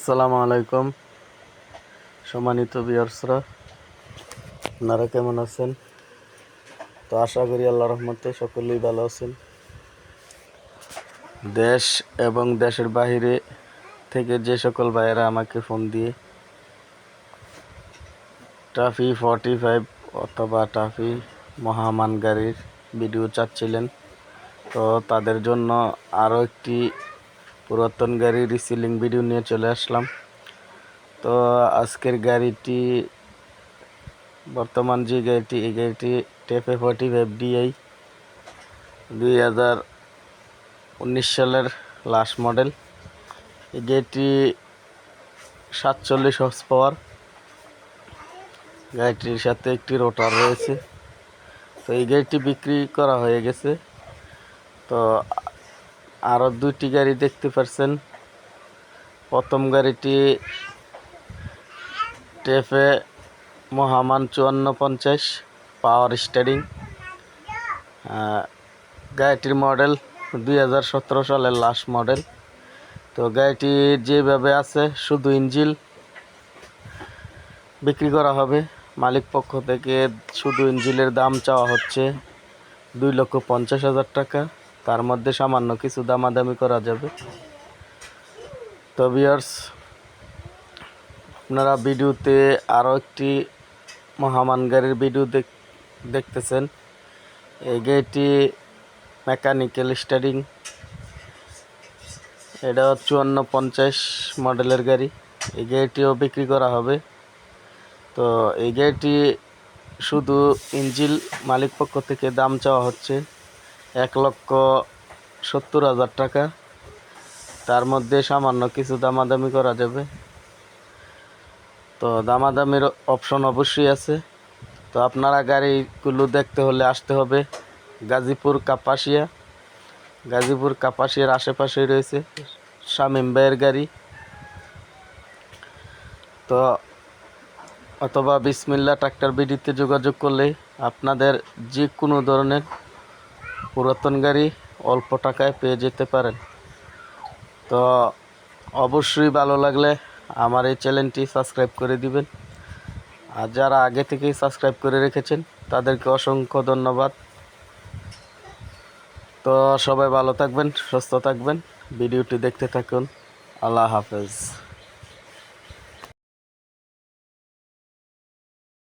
আসসালামু আলাইকুম। সম্মানিত বিয়ার্সরা আপনারা কেমন আছেন? তো আশা করি আল্লাহ রহমতে সকলেই ভালো আছেন। দেশ এবং দেশের বাহিরে থেকে যে সকল ভাইয়েরা আমাকে ফোন দিয়ে টাফি ফর্টি ফাইভ অথবা টাফি মহামান গাড়ির ভিডিও চাচ্ছিলেন, তো তাদের জন্য আরও একটি পুরাতন গাড়ি রিসিলিং ভিডিও নিয়ে চলে আসলাম। তো আজকের গাড়িটি, বর্তমান যে গাড়িটি, এই গাড়িটি টেপে ফর্টি ফাইভ ডিআই দুই হাজার উনিশ সালের লাস্ট মডেল এই গাড়িটি সাতচল্লিশ হর্স পাওয়ার গাড়িটির সাথে একটি রোটার রয়েছে। তো এই গাড়িটি বিক্রি করা হয়ে গেছে। তো আরও দুইটি গাড়ি দেখতে পারছেন। প্রথম গাড়িটি টেফে মহামান চুয়ান্ন পঞ্চাশ পাওয়ার স্টারিং। গাড়িটির মডেল দুই হাজার সতেরো সালের লাস্ট মডেল। তো গাড়িটি যেভাবে আছে, শুধু ইঞ্জিল বিক্রি করা হবে। মালিক পক্ষ থেকে শুধু ইঞ্জিলের দাম চাওয়া হচ্ছে দুই লক্ষ পঞ্চাশ হাজার টাকা। তার মধ্যে সামান্য কিছু দামাদামি করা যাবে। তো বিয়ার্স আপনারা ভিডিওতে আরও একটি মহামান গাড়ির ভিডিও দেখতেছেন। এই গাড়িটি মেকানিক্যাল স্টারিং এটা চুয়ান্ন পঞ্চাশ মডেলের গাড়ি। এই গাড়িটিও বিক্রি করা হবে। তো এই গাড়িটি শুধু ইঞ্জিল মালিক পক্ষ থেকে দাম চাওয়া হচ্ছে। এক লক্ষ সত্তর হাজার টাকা। তার মধ্যে সামান্য কিছু দামাদামি করা যাবে। তো দামাদামির অপশন অবশ্যই আছে। তো আপনারা গাড়িগুলো দেখতে হলে আসতে হবে গাজীপুর কাপাসিয়া। গাজীপুর কাপাসিয়ার আশেপাশেই রয়েছে শামিম ভাইয়ের গাড়ি। তো অথবা বিসমিল্লা ট্রাক্টর বিডিতে যোগাযোগ করলে আপনাদের যে কোনো ধরনের পুরাতন গাড়ি অল্প টাকায় পেয়ে যেতে পারেন। তো অবশ্যই ভালো লাগলে আমার এই চ্যানেলটি সাবস্ক্রাইব করে দিবেন। আর যারা আগে থেকেই সাবস্ক্রাইব করে রেখেছেন, তাদেরকে অসংখ্য ধন্যবাদ। তো সবাই ভালো থাকবেন, সুস্থ থাকবেন। ভিডিওটি দেখতে থাকুন। আল্লাহ হাফেজ।